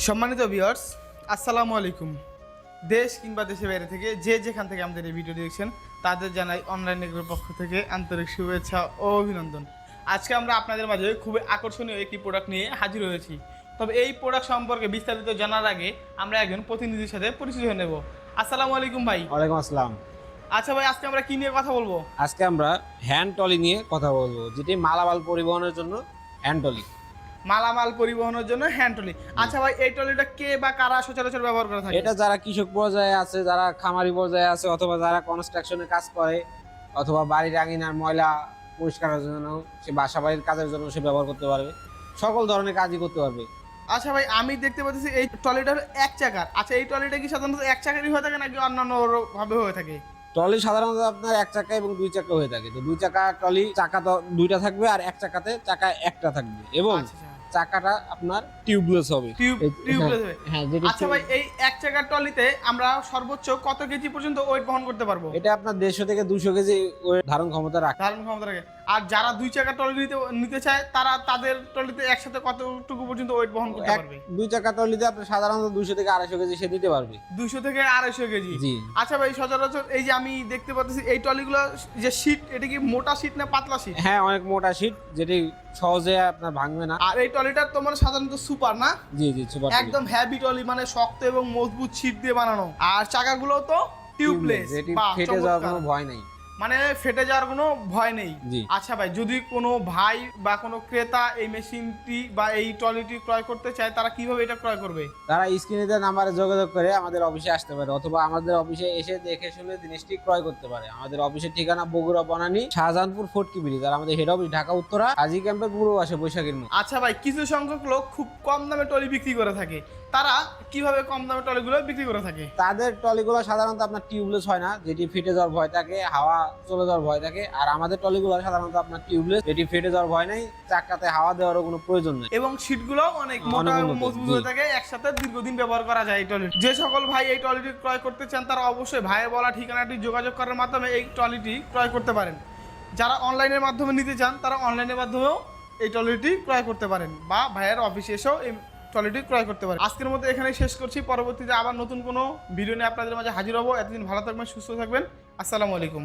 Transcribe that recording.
সম্মানিত ভিউয়ার্স আসসালামু আলাইকুম। দেশ কিংবা দেশের বাইরে থেকে যে যেখান থেকে আমাদের এই ভিডিও দেখছেন তাদের জানাই অনলাইন এগুলোর পক্ষ থেকে আন্তরিক শুভেচ্ছা ও অভিনন্দন। আজকে আমরা আপনাদের মাঝে খুবই আকর্ষণীয় একটি প্রোডাক্ট নিয়ে হাজির হয়েছি। তবে এই প্রোডাক্ট সম্পর্কে বিস্তারিত জানার আগে আমরা একজন প্রতিনিধির সাথে পরিচিত হয়ে নেব। আসসালামু আলাইকুম ভাই। ওয়ালাইকুম আসসালাম। আচ্ছা ভাই আজকে আমরা কি নিয়ে কথা বলব? আজকে আমরা হ্যান্ড টলি নিয়ে কথা বলব যেটি মালামাল পরিবহনের জন্য হ্যান্ড টলি মালামাল পরিবহনের জন্য হ্যান্ড ট্রলি আচ্ছা ভাই এই ট্রলিটা কে বা কারা সচরাচর ব্যবহার করে থাকে? এটা যারা কৃষক পর্যায়ে আছে যারা খামারি পর্যায়ে আছে অথবা যারা কনস্ট্রাকশনে কাজ করে অথবা বাড়ির আঙিনার ময়লা পরিষ্কারের জন্য সে বাসা বাড়ির কাজের জন্য সে ব্যবহার করতে পারবে। সকল ধরনের কাজই করতে পারবে। আচ্ছা ভাই আমি দেখতে পাচ্ছি এই ট্রলিটা এক চাকার। আচ্ছা এই ট্রলিটা কি সাধারণত এক চাকারই হয়ে থাকে নাকি অন্যান্য ভাবে হয়ে থাকে? ট্রলি সাধারণত আপনার এক চাকা এবং দুই চাকা হয়ে থাকে। তো দুই চাকা ট্রলি চাকা তো দুইটা থাকবে আর এক চাকাতে চাকা একটা থাকবে। এবং আচ্ছা। চাকাটা আপনার টিউবলেস হবে। টিউবলেস হবে। হ্যাঁ আচ্ছা ভাই এই এক চাকার ট্রলিতে আমরা সর্বোচ্চ কত কেজি পর্যন্ত ওয়েট বহন করতে পারব? এটা আপনার দেড়শো থেকে দুশো কেজি ওয়েট ধারণ ক্ষমতা রাখে। ধারণ ক্ষমতা রাখে। আর যারা দুই চাকার ট্রলি নিতে নিতে চায় তারা তাদের ট্রলিতে একসাথে কতটুকু পর্যন্ত ওয়েট বহন করতে পারবে? দুই চাকা ট্রলিতে আপনি সাধারণত দুশো থেকে আড়াইশো কেজি সে দিতে পারবে। দুইশো থেকে আড়াইশো কেজি? আচ্ছা ভাই সচরাচর এই যে আমি দেখতে পাচ্ছি এই ট্রলিগুলো যে শীট এটা কি মোটা শীট না পাতলা শীট হ্যাঁ অনেক মোটা শীট যেটি সহজে আপনার ভাঙবে না। আর এই ট্রলিটার তো মানে সাধারণত সুপার না? জি জি সুপার একদম হ্যাভি ট্রলি মানে শক্ত এবং মজবুত শীট দিয়ে বানানো। আর চাকাগুলো তো টিউবলেস ফেটে যাওয়ার কোনো ভয় নেই। মানে ফেটে যাওয়ার কোনো ভয় নেই। আচ্ছা ভাই যদি কোনো ভাই বা কোনো ক্রেতা এই মেশিনটি বা এই ট্রলিটি ক্রয় করতে চায় তারা কীভাবে এটা ক্রয় করবে? তারা স্ক্রিনে দেওয়া নাম্বারে যোগাযোগ করে আমাদের অফিসে আসতে পারে অথবা আমাদের অফিসে এসে দেখে শুনে জিনিসটি ক্রয় করতে পারে। আমাদের অফিসের ঠিকানা বগুড়া বনানী শাহজাহানপুর ফোর্ট ব্রিজ আর আমাদের হেড অফিস ঢাকা উত্তরা হাজি ক্যাম্পের পূর্ব পাশে বৈশাখীর মুখ আচ্ছা ভাই কিছু সংখ্যক লোক খুব কম দামে ট্রলি বিক্রি করে থাকে। তারা কীভাবে কম দামে ট্রলিগুলো বিক্রি করে থাকে? তাদের ট্রলিগুলো সাধারণত আপনার টিউবলেস হয় না যেটি ফেটে যাওয়ার ভয় থাকে হাওয়া চলে যাওয়ার ভয় থাকে। আর আমাদের ট্রলিগুলো সাধারণত আপনার টিউবলেস যেটি ফেটে যাওয়ার ভয় নেই চাকাতে হাওয়া দেওয়ারও কোনো প্রয়োজন নেই। এবং সিটগুলো অনেক মোটা মজবুত হয়ে থাকে একসাথে দীর্ঘদিন ব্যবহার করা যায় এই ট্রলিটি। যে সকল ভাই এই ট্রলিটি ক্রয় করতে চান তারা অবশ্যই ভাইয়ের বলা ঠিকানাটি যোগাযোগ করার মাধ্যমে এই ট্রলিটি ক্রয় করতে পারেন। যারা অনলাইনের মাধ্যমে নিতে চান তারা অনলাইনের মাধ্যমেও এই ট্রলিটি ক্রয় করতে পারেন বা ভাইয়ের অফিসে এসেও এই ট্রলিটি ক্রয় করতে পারেন। আজকের মতো এখানে শেষ করছি। পরবর্তীতে আবার নতুন কোনো ভিডিও নিয়ে আপনাদের মাঝে হাজির হব। এতদিন ভালো থাকবেন সুস্থ থাকবেন। আসসালামু আলাইকুম।